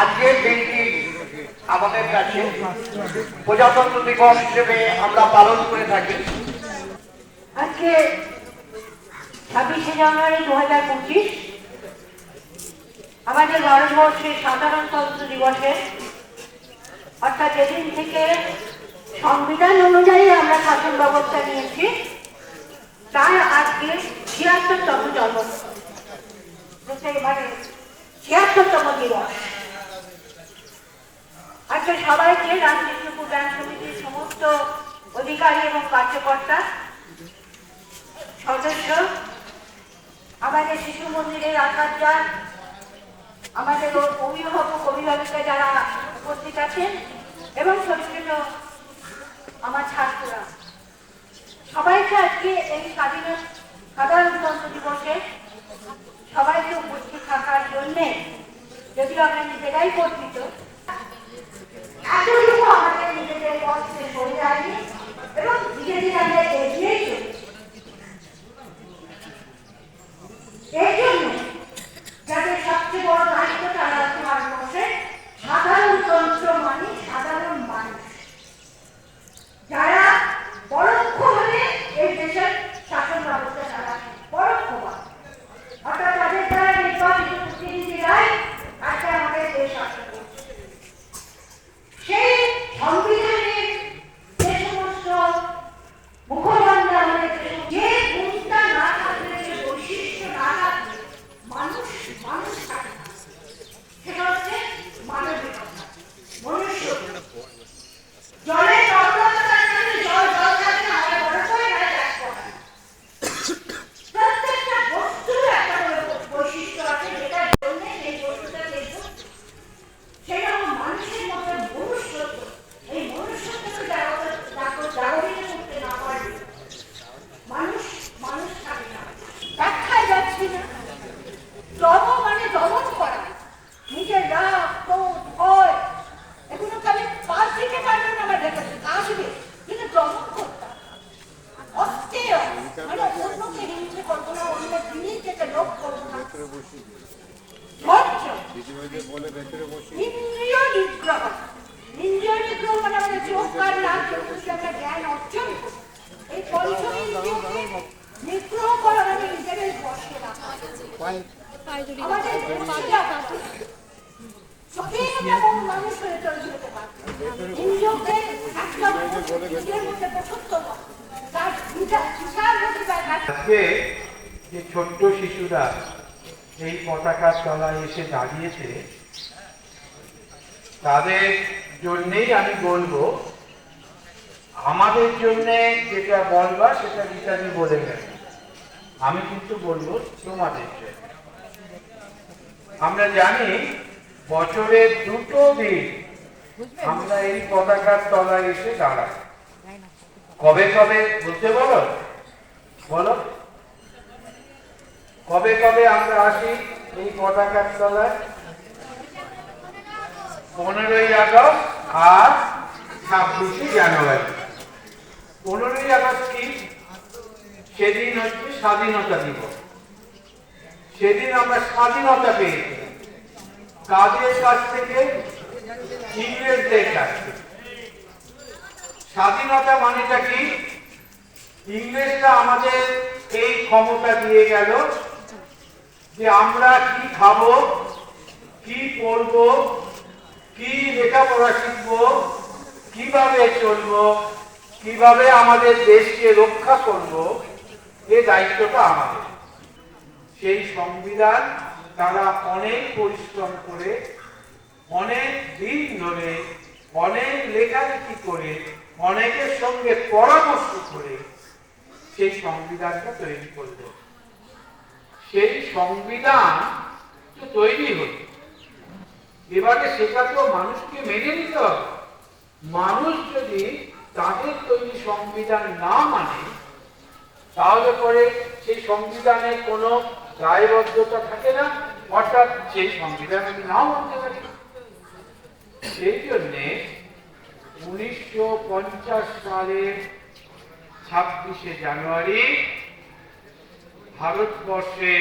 আজকের দিনটি আমাদের কাছে প্রজাতন্ত্র দিবস হিসেবে আমরা পালন করে থাকি। আজকে ছাব্বিশে জানুয়ারি দু হাজার পঁচিশ আমাদের ভারতবর্ষের সাধারণতন্ত্র দিবসে, অর্থাৎ যেদিন থেকে সংবিধান অনুযায়ী আমরা শাসন ব্যবস্থা নিয়েছি, তার আজকে ছিয়াত্তরতম জন্ম মানে ছিয়াত্তরতম দিবস। আজকে সবাইকে রামকৃষ্ণপুর ব্যাংক সমিতির সমস্ত অধিকারী এবং কার্যকর্তা, সদস্য, আমাদের শিশু মন্দিরের আচার্য, আমাদের অভিভাবক, অভিভাবিকা যারা উপস্থিত আছেন, এবং ছোট আমার ছাত্ররা। সবাইকে আজকে এই স্বাধীন সাধারণতন্ত্র দিবসে সবাইকে উপস্থিত থাকার জন্যে যদিও আমরা নিজেরাই গর্বিত এতটুকু আমাদের নিজেদের থেকে সরে যায়নি এবং ধীরে ধীরে আমরা এগিয়েই এই জন্য যাদের সবচেয়ে বড় দায়িত্ব তারা হচ্ছে ভারতবর্ষের সাধারণতন্ত্র মানে সাধারণ মানুষ যারা পরোক্ষভাবে এই দেশের শাসন ব্যবস্থা চালাচ্ছে পরোক্ষভাবে অর্থাৎ তাদের দ্বারা নির্বাচিত প্রতিনিধিরাই আজকে আমাদের দেশ শাসন করছে সেই সংবিধানের যে সমস্ত মুখবন্ধ আমাদের যে গুণটা না থাকলে যে বৈশিষ্ট্য না থাকলে মানুষ মানুষ থাকে না। সেটা হচ্ছে মানবিকতা মনুষ্য জলের তরলতার কারণে জল জল থাকে না হয় বরফ হয় না গ্যাস পড়ে প্রত্যেকটা বস্তুর একটা করে বৈশিষ্ট্য আছে যেটার জন্য সেই বস্তুটা দেখব সেটা হলো মানুষের মধ্যে মনুষ্যত্ব এই মনুষ্যত্বকে জাগর- জাগর- জাগরিত করতে না পারলে মানুষ মানুষ থাকে না ব্যাখ্যায় যাচ্ছি না দম মানে দমন করা নিজের রাগ ক্রোধ ভয় এগুলো খালি পাশ দিতে পারবেন না আমার দেখেছি আসবে কিন্তু দমন করতে হবে। অস্থির মানে অন্যকে হিংসে করব না অন্য জিনিস যেটা লোক করব না ধৈর্য ইন্দ্রিয় নিগ্রহ ইন্দ্রিয় নিগ্রহ মানে আমাদের চোখ কান নাক চক্ষুকে আমরা জ্ঞান অর্জন করি। এই পঞ্চম ইন্দ্রিয়কে নিগ্রহ করা মানে নিজেদের বসে রাখা আমাদের দৃষ্টিটা সঠিক এবং মানুষ হয়ে চলে যেতে পারে ইন্দ্রিয়কে একটা নিজের মধ্যে বসত্ব করা। তার বিচার বিচার হতে আজকে যে ছোট্ট শিশুরা এই পতাকার তলায় এসে দাঁড়িয়েছে তাদের জন্যেই আমি বলব আমাদের জন্যে যেটা বলবা সেটা গীতাজি বলে গেল আমি কিন্তু বলব তোমাদের জন্য। আমরা জানি বছরের দুটো দিন আমরা এই পতাকার তলায় এসে দাঁড়াই। কবে কবে বলতে বলো? বলো। কবে কবে আমরা আসি এই পতাকার তলায়? পনেরোই আগস্ট আর ছাব্বিশে জানুয়ারি। পনেরোই আগস্ট কি? সেদিন হচ্ছে স্বাধীনতা দিবস। সেদিন আমরা স্বাধীনতা পেয়েছি, কাজের কাছ থেকে ইংরেজদের কাছ থেকে স্বাধীনতা মানেটা কি? ইংরেজরা আমাদের এই ক্ষমতা দিয়ে গেল যে আমরা কি খাব, কি পড়ব কি লেখাপড়া শিখব, কীভাবে চলবো, কীভাবে আমাদের দেশকে রক্ষা করব এই দায়িত্বটা আমাদের। সেই সংবিধান তারা অনেক পরিশ্রম করে, অনেক দিন ধরে, অনেক লেখালেখি করে, অনেকের সঙ্গে পরামর্শ করে সেই সংবিধানটা তৈরি করল। সেই সংবিধান তো তৈরি হলো। এবারে সেটা তো মানুষকে মেনে নিতে হবে। মানুষ যদি তাদের তৈরি সংবিধান না মানে তাহলে পরে সেই সংবিধানে কোনো দায়বদ্ধতা থাকে না অর্থাৎ সেই সংবিধান আমি নাও মানতে পারি। সেই জন্যে উনিশশো পঞ্চাশ সালের ছাব্বিশে জানুয়ারি ভারতবর্ষে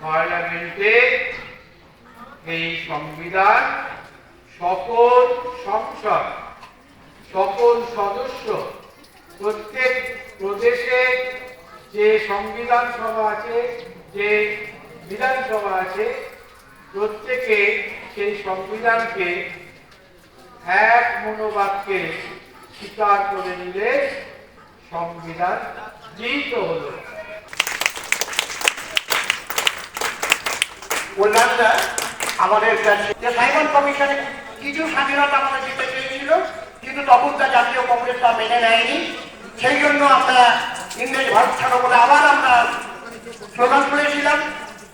পার্লামেন্টে এই সংবিধান সকল সংসদ, সকল সদস্য প্রত্যেক প্রদেশে যে সংবিধান সভা আছে যে বিধানসভা আছে, প্রত্যেকে সেই সংবিধানকে এক মনোবাক্যে স্বীকার করে নিলে সংবিধান গৃহীত হলো। অন্যান্যরা আমাদের কাছে যে কমিশনে কিছু স্বাধীনতা আমাদের দিতে চেয়েছিল, কিন্তু তখন তা জাতীয় কংগ্রেস তা মেনে নেয়নি। সেই জন্য আমরা ইংরেজ ভারত ছাড়ো বলে আবার আমরা স্লোগান করেছিলাম।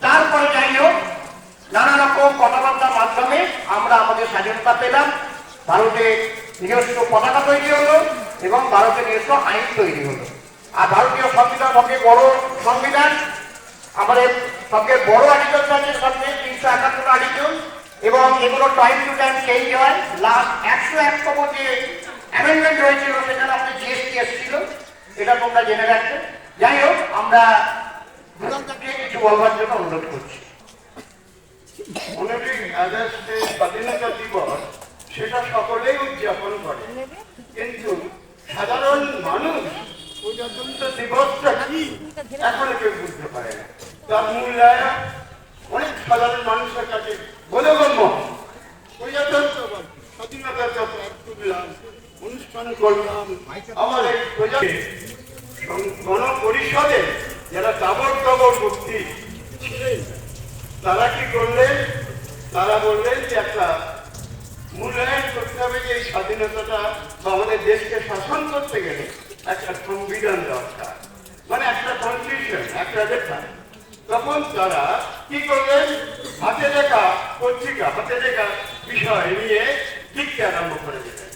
তারপরে যাই হোক নানা রকম কথাবার্তার মাধ্যমে আমরা আমাদের স্বাধীনতা পেলাম। ভারতে নিজস্ব পতাকা তৈরি হলো এবং ভারতের নিজস্ব আইন তৈরি হলো। আর ভারতীয় সংবিধান সবচেয়ে বড় সংবিধান। আমাদের সবচেয়ে বড় আর্টিকেল আছে সবচেয়ে তিনশো একাত্তর আর্টিকেল এবং এগুলো টাইম টু টাইম চেঞ্জ হয়। লাস্ট একশো একতম যে অ্যামেন্ডমেন্ট হয়েছিল সেখানে আমাদের জিএসটি এসেছিল। এটা তোমরা জেনে রাখবে। যাই হোক আমরা বলবার জন্য অনুরোধ করছি। স্বাধীনতা দিবস, সেটা সকলেই উদযাপন করে। কিন্তু সাধারণ মানুষ দিবসটা কি কেউ বুঝতে পারে না। তার মূল্যায়ন অনেক সাধারণ মানুষের কাছে বোধগম্য। প্রজাতন্ত্র স্বাধীনতার অনুষ্ঠান করলাম আমার এই প্রজা গণপরিষদে যারা তাবর তাবর বুদ্ধি ছিলেন তারা কি করলেন? তারা বললেন যে একটা মূল্যায়ন করতে হবে যে এই স্বাধীনতাটা বা আমাদের দেশকে শাসন করতে গেলে একটা সংবিধান দরকার। মানে একটা কনস্টিটিউশন একটা লেখা তখন তারা কি করলেন? হাতে লেখা পত্রিকা, হাতে লেখা বিষয় নিয়ে লিখতে আরম্ভ করে দিলেন।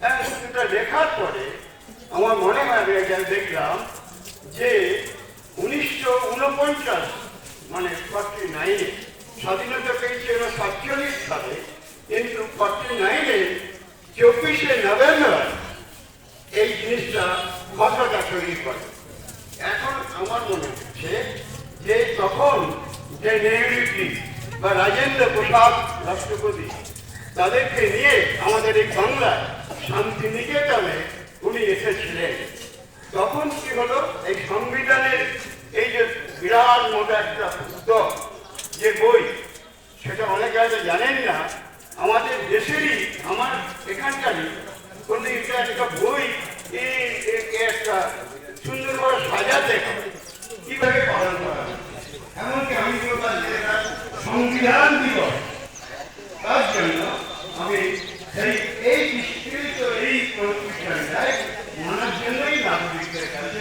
হ্যাঁ সেটা লেখার পরে আমার মনে হয় আমি দেখলাম যে উনিশশো উনপঞ্চাশ মানে ফর্টি নাইনে স্বাধীনতা পেয়েছিল সাতচল্লিশ সালে, কিন্তু ফর্টি নাইনে চব্বিশে নভেম্বর এই জিনিসটা কথাটা তৈরি করে এখন আমার মনে হচ্ছে যে তখন যে নেহরুজি বা রাজেন্দ্র প্রসাদ রাষ্ট্রপতি, তাদেরকে নিয়ে আমাদের এই বাংলায় শান্তিনিকেতনে উনি এসেছিলেন। তখন কি হলো? এই সংবিধানের এই যে বিরাট মোটা একটা পুস্তক, যে বই, সেটা অনেকে হয়তো জানেন না, আমাদের দেশেরই, আমার এখানকারই কিন্তু এটা একটা বই একটা সুন্দর করে সাজাতে কীভাবে পালন করা? এমনকি আমি সংবিধান দিবস তার জন্য আমি সেই এই বিস্তৃত এই প্রতিষ্ঠানটায় মানার জন্যই নাগরিকদের কাছে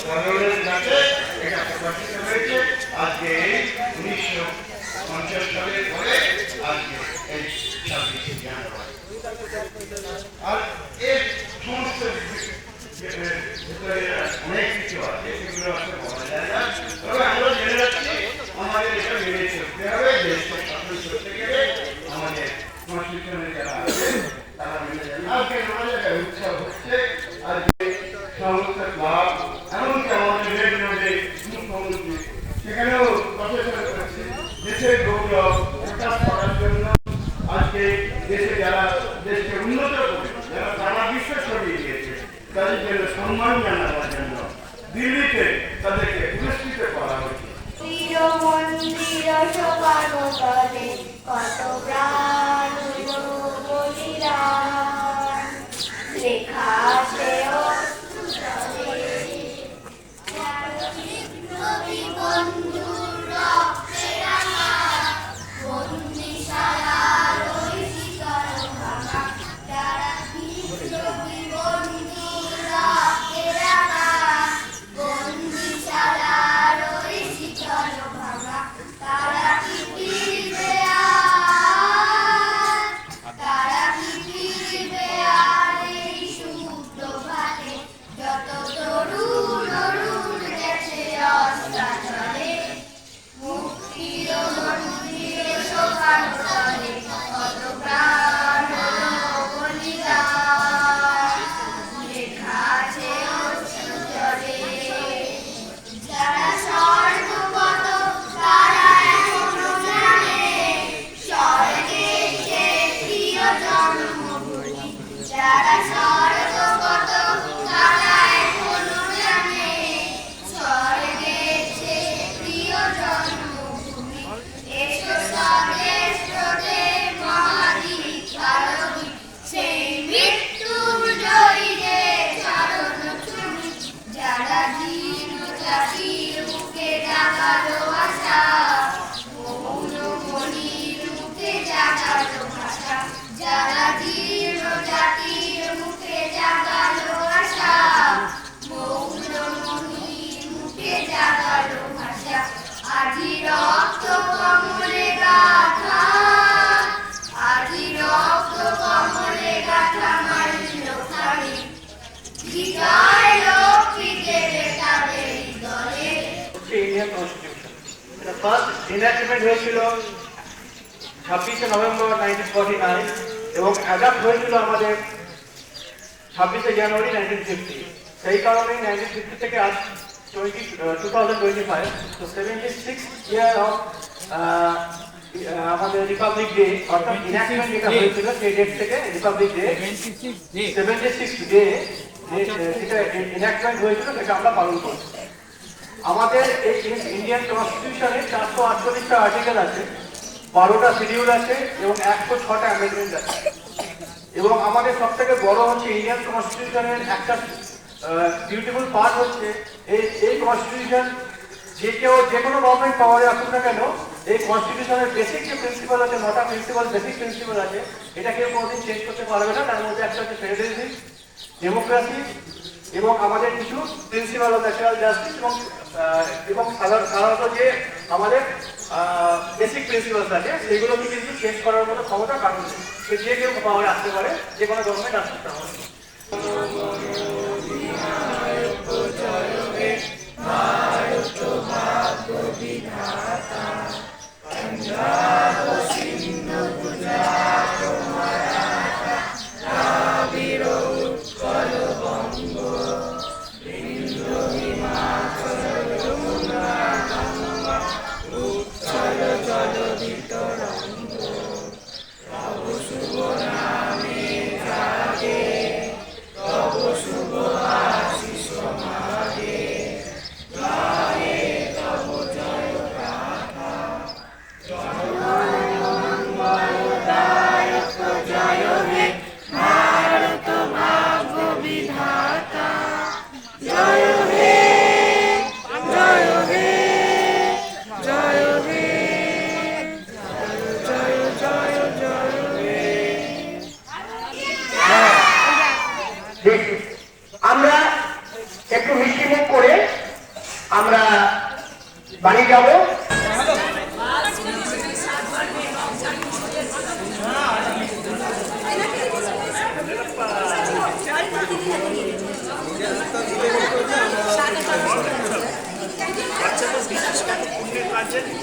সাধারণের কাছে এটা প্রকাশিত হয়েছে আজকে এই উনিশশো পঞ্চাশ সালের পরে অনেক কিছু আছে সেগুলো বলা যায় না তবে আমরা জেনে রাখছি আমাদের এটা মেনে চলতে হবে দেশকে শাসন করতে গেলে আমাদের কনস্টিটিউশনে যারা আছে তারা মেনে যাবে আজকে নানা জায়গায় উৎসাহ হচ্ছে আজকে সমস্ত ক্লাব এমনকি আমাদের রেডিও যে মুখ্যমন্ত্রী সেখানেও প্রচেষ্টা করছে দেশের গৌরব প্রকাশ করার জন্য আজকে দেশে যারা দেশকে উন্নত করে যারা সারা বিশ্ব ছড়িয়ে দিয়েছে তাদের জন্য সম্মান জানাবার জন্য দিল্লিতে তাদেরকে পুরস্কৃত করা হয়েছে মন্দির শোভানো তলে কত প্রাণ লেখা আছে ইনঅ্যাক্টমেন্ট হয়েছিল ছাব্বিশে নভেম্বর নাইনটিন ফর্টি নাইন এবং অ্যাডাপ্ট হয়েছিল আমাদের ছাব্বিশে জানুয়ারি নাইনটিন ফিফটি সেই কারণেই নাইনটিন ফিফটি থেকে আজ twenty two thousand twenty five তো সেভেন্টি সিক্স ইয়ার অফ আমাদের রিপাবলিক ডে অর্থাৎ ইনঅ্যাক্টমেন্ট যেটা হয়েছিল সেই ডেট থেকে Republic Day seventy six day আমাদের এই ইন্ডিয়ান কনস্টিটিউশনে চারশো আটচল্লিশটা আর্টিকেল আছে, বারোটা শিডিউল আছে এবং একশো ছটা অ্যামেন্ডমেন্ট আছে। এবং আমাদের সব থেকে বড় হচ্ছে ইন্ডিয়ান কনস্টিটিউশনের একটা বিউটিফুল পার্ট হচ্ছে এই এই কনস্টিটিউশন যে কেউ যে কোনো গভর্নমেন্ট পাওয়ারে আসুক না কেন, এই কনস্টিটিউশনের বেসিক যে প্রিন্সিপাল আছে নটা প্রিন্সিপাল বেসিক প্রিন্সিপাল আছে, এটা কেউ কোনোদিন চেঞ্জ করতে পারবে না, তার মধ্যে একটা হচ্ছে ফেডারেলিজম ডেমোক্রেসি এবং আমাদের কিছু প্রিন্সিপাল অফ ন্যাচারাল জাস্টিস এবং এবং সাধারণত যে আমাদের বেসিক প্রিন্সিপালস আছে, সেগুলোকে কিন্তু চেঞ্জ করার মতো ক্ষমতা কারণ যে কেউ পাওয়ারে আসতে পারে, যে কোনো গভর্নমেন্ট আসতে পারে। দেখি বাড়ি যাব সঞ্জীবের ছেলে